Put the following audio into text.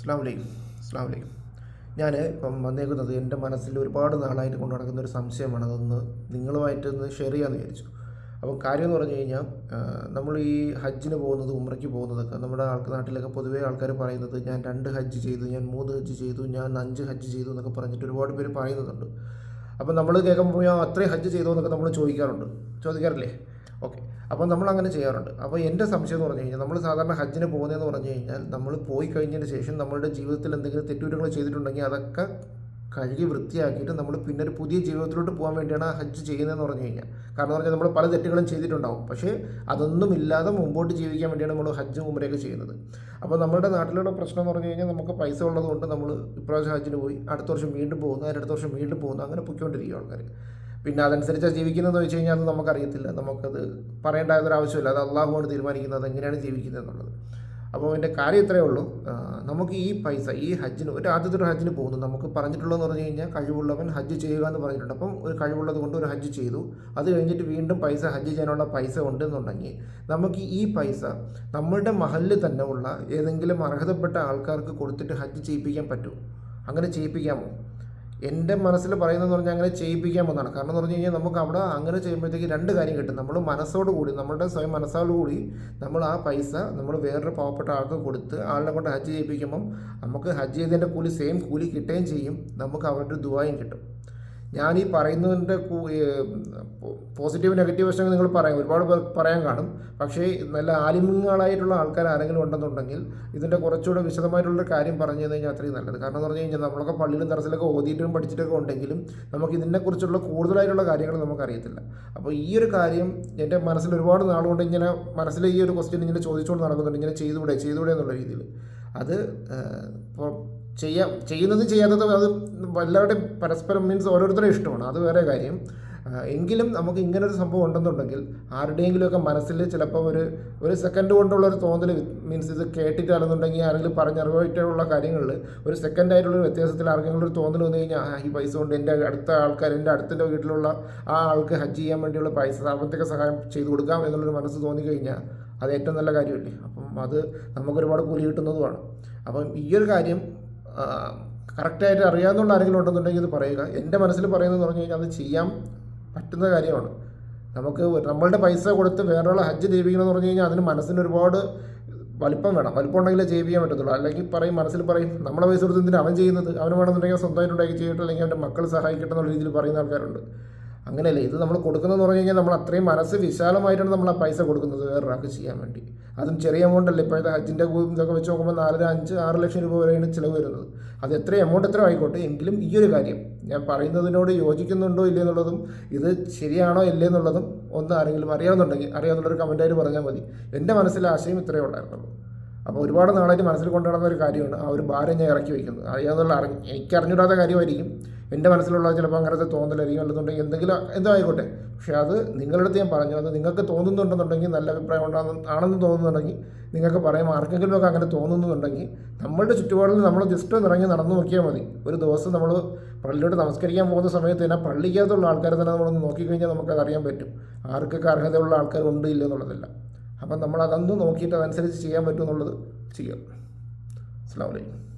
അസ്ലാം വലൈക്കും അസ്സാം വലൈക്കും ഞാൻ ഇപ്പം വന്നേക്കുന്നത് എന്റെ മനസ്സിൽ ഒരുപാട് നാളായിട്ട് കൊണ്ടു നടക്കുന്ന ഒരു സംശയമാണ്. അതൊന്ന് നിങ്ങളുമായിട്ടൊന്ന് ഷെയർ ചെയ്യാമെന്ന് വിചാരിച്ചു. അപ്പം കാര്യം എന്ന് പറഞ്ഞു കഴിഞ്ഞാൽ നമ്മൾ ഈ ഹജ്ജിന് പോകുന്നത് ഉമ്രയ്ക്ക് പോകുന്നതൊക്കെ നമ്മുടെ ആൾക്ക് നാട്ടിലൊക്കെ പൊതുവേ ആൾക്കാർ പറയുന്നത് ഞാൻ രണ്ട് ഹജ്ജ് ചെയ്തു ഞാൻ മൂന്ന് ഹജ്ജ് ചെയ്തു ഞാൻ അഞ്ച് ഹജ്ജ് ചെയ്തു എന്നൊക്കെ പറഞ്ഞിട്ട് ഒരുപാട് പേര് പറയുന്നുണ്ട്. അപ്പം നമ്മൾ കേൾക്കുമ്പോൾ ഞാൻ അത്രയും ഹജ്ജ് ചെയ്തോ എന്നൊക്കെ നമ്മൾ ചോദിക്കാറുണ്ട്. ചോദിക്കാറില്ലേ? ഓക്കെ. അപ്പോൾ നമ്മൾ അങ്ങനെ ചെയ്യാറുണ്ട്. അപ്പോൾ എന്റെ സംശയം എന്ന് പറഞ്ഞു കഴിഞ്ഞാൽ നമ്മൾ സാധാരണ ഹജ്ജിന് പോകുന്നതെന്ന് പറഞ്ഞു കഴിഞ്ഞാൽ നമ്മൾ പോയി കഴിഞ്ഞതിന് ശേഷം നമ്മളുടെ ജീവിതത്തിൽ എന്തെങ്കിലും തെറ്റുകുറ്റങ്ങൾ ചെയ്തിട്ടുണ്ടെങ്കിൽ അതൊക്കെ കഴുകി വൃത്തിയാക്കിയിട്ട് നമ്മൾ പിന്നെ ഒരു പുതിയ ജീവിതത്തിലോട്ട് പോകാൻ വേണ്ടിയാണ് ഹജ്ജ് ചെയ്യുന്നതെന്ന് പറഞ്ഞു കഴിഞ്ഞാൽ. കാരണം എന്ന് പറഞ്ഞാൽ നമ്മൾ പല തെറ്റുകളും ചെയ്തിട്ടുണ്ടാവും. പക്ഷേ അതൊന്നും ഇല്ലാതെ മുമ്പോട്ട് ജീവിക്കാൻ വേണ്ടിയാണ് നമ്മൾ ഹജ്ജ് ഉമരയൊക്കെ ചെയ്യുന്നത്. അപ്പോൾ നമ്മുടെ നാട്ടിലുള്ള പ്രശ്നം എന്ന് പറഞ്ഞു കഴിഞ്ഞാൽ നമുക്ക് പൈസ ഉള്ളതുകൊണ്ട് നമ്മൾ ഇപ്രാവശ്യം ഹജ്ജിന് പോയി അടുത്ത വർഷം വീണ്ടും പോകുന്നു അടുത്ത വർഷം വീണ്ടും പോകുന്നു അങ്ങനെ പൊയ്ക്കൊണ്ടിരിക്കും ആൾക്കാർ പിന്നെ അതനുസരിച്ച് ജീവിക്കുന്നതെന്ന് വെച്ച് കഴിഞ്ഞാൽ അത് നമുക്കറിയത്തില്ല. നമുക്കത് പറയേണ്ടായൊരു ആവശ്യമില്ല. അത് അള്ളാഹുവാണ് തീരുമാനിക്കുന്നത്. എങ്ങനെയാണ് ജീവിക്കുന്നത് എന്നുള്ളത്. അപ്പോൾ എന്റെ കാര്യം ഇത്രയേ ഉള്ളൂ. നമുക്ക് ഈ പൈസ ഈ ഹജ്ജിന് ഒരു ആദ്യത്തെ ഒരു ഹജ്ജിന് പോകുന്നു. നമുക്ക് പറഞ്ഞിട്ടുള്ളതെന്ന് പറഞ്ഞു കഴിഞ്ഞാൽ കഴിവുള്ളവൻ ഹജ്ജ് ചെയ്യുക എന്ന് പറഞ്ഞിട്ടുണ്ട്. അപ്പം ഒരു കഴിവുള്ളത് കൊണ്ട് ഒരു ഹജ്ജ് ചെയ്തു. അത് കഴിഞ്ഞിട്ട് വീണ്ടും പൈസ ഹജ്ജ് ചെയ്യാനുള്ള പൈസ ഉണ്ടെന്നുണ്ടെങ്കിൽ നമുക്ക് ഈ പൈസ നമ്മളുടെ മഹലിൽ തന്നെ ഉള്ള ഏതെങ്കിലും അർഹതപ്പെട്ട ആൾക്കാർക്ക് കൊടുത്തിട്ട് ഹജ്ജ് ചെയ്യിപ്പിക്കാൻ പറ്റുമോ? അങ്ങനെ ചെയ്യിപ്പിക്കാമോ? എന്റെ മനസ്സിൽ പറയുന്നതെന്ന് പറഞ്ഞാൽ അങ്ങനെ ചെയ്യിപ്പിക്കാൻ പോകുന്നതാണ്. കാരണം എന്ന് പറഞ്ഞു കഴിഞ്ഞാൽ നമുക്ക് അവിടെ അങ്ങനെ ചെയ്യുമ്പോഴത്തേക്ക് രണ്ട് കാര്യം കിട്ടും. നമ്മൾ മനസ്സോട് കൂടി നമ്മളുടെ സ്വയം മനസ്സോട് കൂടി നമ്മൾ ആ പൈസ നമ്മൾ വേറൊരു പാവപ്പെട്ട ആൾക്ക് കൊടുത്ത് ആളിനെ കൊണ്ട് ഹജ്ജ് ചെയ്യിപ്പിക്കുമ്പം നമുക്ക് ഹജ്ജ് ചെയ്തതിന്റെ കൂലി സെയിം കൂലി കിട്ടുകയും ചെയ്യും. നമുക്ക് അവരുടെ ദുബായും കിട്ടും. ഞാൻ ഈ പറയുന്നതിന്റെ പോസിറ്റീവ് നെഗറ്റീവ് വശങ്ങൾ നിങ്ങൾ പറയാം. ഒരുപാട് പേർ പറയാൻ കാണും. പക്ഷേ നല്ല ആലിമ്യങ്ങളായിട്ടുള്ള ആൾക്കാർ ആരെങ്കിലും ഉണ്ടെന്നുണ്ടെങ്കിൽ ഇതിന്റെ കുറച്ചുകൂടെ വിശദമായിട്ടുള്ള കാര്യം പറഞ്ഞു കഴിഞ്ഞാൽ അത്രയും നല്ലത്. കാരണം എന്ന് പറഞ്ഞു കഴിഞ്ഞാൽ നമ്മളൊക്കെ പള്ളിയിലും തറസിലൊക്കെ ഓതിയിട്ടും പഠിച്ചിട്ടൊക്കെ ഉണ്ടെങ്കിലും നമുക്ക് ഇതിനെക്കുറിച്ചുള്ള കൂടുതലായിട്ടുള്ള കാര്യങ്ങൾ നമുക്കറിയത്തില്ല. അപ്പോൾ ഈ ഒരു കാര്യം എന്റെ മനസ്സിൽ ഒരുപാട് നാളുകൊണ്ട് ഇങ്ങനെ മനസ്സിൽ ഈ ഒരു ക്വസ്റ്റ്യൻ ഇങ്ങനെ ചോദിച്ചുകൊണ്ട് നടക്കുന്നുണ്ട്. ഇങ്ങനെ ചെയ്തുകൂടെ? ചെയ്തുകൂടെ എന്നുള്ള രീതിയിൽ. അത് ചെയ്യാ ചെയ്യുന്നതും ചെയ്യാത്തതും അത് എല്ലാവരുടെയും പരസ്പരം മീൻസ് ഓരോരുത്തരുടെ ഇഷ്ടമാണ്. അത് വേറെ കാര്യം. എങ്കിലും നമുക്ക് ഇങ്ങനെ ഒരു സംഭവം ഉണ്ടെന്നുണ്ടെങ്കിൽ ആരുടെയെങ്കിലുമൊക്കെ മനസ്സിൽ ചിലപ്പോൾ ഒരു ഒരു സെക്കൻഡ് കൊണ്ടുള്ള ഒരു തോന്നൽ മീൻസ് ഇത് കേട്ടിട്ടാണെന്നുണ്ടെങ്കിൽ ആരെങ്കിലും പറഞ്ഞറിവായിട്ടുള്ള കാര്യങ്ങളിൽ ഒരു സെക്കൻഡ് ആയിട്ടുള്ള ഒരു വ്യത്യാസത്തിൽ ആർക്കെങ്കിലും ഒരു തോന്നൽ വന്നു കഴിഞ്ഞാൽ ഈ പൈസ കൊണ്ട് എന്റെ അടുത്ത ആൾക്കാർ എന്റെ അടുത്തിന്റെ വീട്ടിലുള്ള ആ ആൾക്ക് ഹജ്ജ് ചെയ്യാൻ വേണ്ടിയുള്ള പൈസ സാമ്പത്തിക സഹായം ചെയ്തു കൊടുക്കാം എന്നുള്ളൊരു മനസ്സ് തോന്നിക്കഴിഞ്ഞാൽ അത് ഏറ്റവും നല്ല കാര്യമല്ലേ? അപ്പം അത് നമുക്ക് ഒരുപാട് കൂലി കിട്ടുന്നതുമാണ്. അപ്പം ഈ ഒരു കാര്യം കറക്റ്റായിട്ട് അറിയാവുന്ന ആരെങ്കിലും ഉണ്ടെന്നുണ്ടെങ്കിൽ ഇത് പറയുക. എന്റെ മനസ്സിൽ പറയുന്നതെന്ന് പറഞ്ഞു കഴിഞ്ഞാൽ അത് ചെയ്യാൻ പറ്റുന്ന കാര്യമാണ്. നമുക്ക് നമ്മളുടെ പൈസ കൊടുത്ത് വേറൊരാളെ ഹജ്ജ് ചെയ്യിപ്പിക്കണമെന്ന് പറഞ്ഞു കഴിഞ്ഞാൽ അതിന് മനസ്സിന് ഒരുപാട് വലിപ്പം വേണം. വലിപ്പം ഉണ്ടെങ്കിലേ ചെയ്യിപ്പിക്കാൻ പറ്റത്തുള്ളൂ. അല്ലെങ്കിൽ പറയും മനസ്സിൽ പറയും നമ്മളെ പൈസ കൊടുത്ത് എന്തിനാണ് അവൻ ചെയ്യുന്നത്? അവന് വേണമെന്നുണ്ടെങ്കിൽ സ്വന്തമായിട്ട് ഉണ്ടാക്കി ചെയ്യട്ടെ അല്ലെങ്കിൽ അവന്റെ മക്കൾ സഹായിക്കട്ടെ എന്നുള്ള രീതിയിൽ പറയുന്ന ആൾക്കാരുണ്ട്. അങ്ങനെയല്ലേ? ഇത് നമ്മൾ കൊടുക്കുന്നതെന്ന് പറഞ്ഞു കഴിഞ്ഞാൽ നമ്മൾ അത്രയും മനസ്സ് വിശാലമായിട്ടാണ് നമ്മൾ ആ പൈസ കൊടുക്കുന്നത് വേറൊരാൾക്ക് ചെയ്യാൻ വേണ്ടി. അതും ചെറിയ എമൗണ്ട് അല്ലേ? ഇപ്പോഴത്തെ ഹജ്ജിന്റെ ഇതൊക്കെ വെച്ച് നോക്കുമ്പോൾ നാലര അഞ്ച് ആറ് ലക്ഷം രൂപ വരെയാണ് ചിലവ് വരുന്നത്. അത് എത്ര എമൗണ്ട് എത്ര ആയിക്കോട്ടെ? എങ്കിലും ഈ ഒരു കാര്യം ഞാൻ പറയുന്നതിനോട് യോജിക്കുന്നുണ്ടോ ഇല്ലേ എന്നുള്ളതും ഇത് ശരിയാണോ ഇല്ലേ എന്നുള്ളതും ഒന്ന് ആരെങ്കിലും അറിയാവുന്നുണ്ടെങ്കിൽ അറിയാവുന്നുള്ളൊരു കമന്റായിട്ട് പറഞ്ഞാൽ മതി. എന്റെ മനസ്സിലെ ആശയം ഇത്രയേ ഉണ്ടായിരുന്നുള്ളൂ. അപ്പോൾ ഒരുപാട് നാളായിട്ട് മനസ്സിൽ കൊണ്ടുനടന്ന ഒരു കാര്യമാണ് ആ ഒരു ഭാരം ഞാൻ ഇറക്കി വയ്ക്കുന്നത് അറിയാവുന്നുള്ള അറിഞ്ഞ് എനിക്ക് അറിഞ്ഞിടാത്ത കാര്യമായിരിക്കും. എന്റെ മനസ്സിലുള്ള ചിലപ്പോൾ അങ്ങനത്തെ തോന്നലായിരിക്കും അല്ലെന്നുണ്ടെങ്കിൽ എന്തെങ്കിലും എന്തോ ആയിക്കോട്ടെ പക്ഷേ അത് നിങ്ങളുടെ അടുത്ത് ഞാൻ പറഞ്ഞു അത് നിങ്ങൾക്ക് തോന്നുന്നുണ്ടെന്നുണ്ടെങ്കിൽ നല്ല അഭിപ്രായം ഉണ്ടാകുന്ന ആണെന്ന് തോന്നുന്നുണ്ടെങ്കിൽ നിങ്ങൾക്ക് പറയാം. ആർക്കെങ്കിലും ഒക്കെ അങ്ങനെ തോന്നുന്നുണ്ടെങ്കിൽ നമ്മളുടെ ചുറ്റുപാടിൽ നമ്മൾ ജസ്റ്റ് ഒന്ന് ഇറങ്ങി നടന്നു നോക്കിയാൽ മതി. ഒരു ദിവസം നമ്മൾ പള്ളിയോട് നമസ്കരിക്കാൻ പോകുന്ന സമയത്ത് തന്നെ പള്ളിക്കകത്തുള്ള ആൾക്കാരെ തന്നെ നമ്മളൊന്ന് നോക്കിക്കഴിഞ്ഞാൽ നമുക്കത് അറിയാൻ പറ്റും. ആർക്കൊക്കെ അർഹതയുള്ള ആൾക്കാർ ഉണ്ട് ഇല്ല എന്നുള്ളതല്ല. അപ്പം നമ്മൾ അതൊന്ന് നോക്കിയിട്ട് അതനുസരിച്ച് ചെയ്യാൻ പറ്റും എന്നുള്ളത് ചെയ്യാം. അസ്സാം വലൈക്കും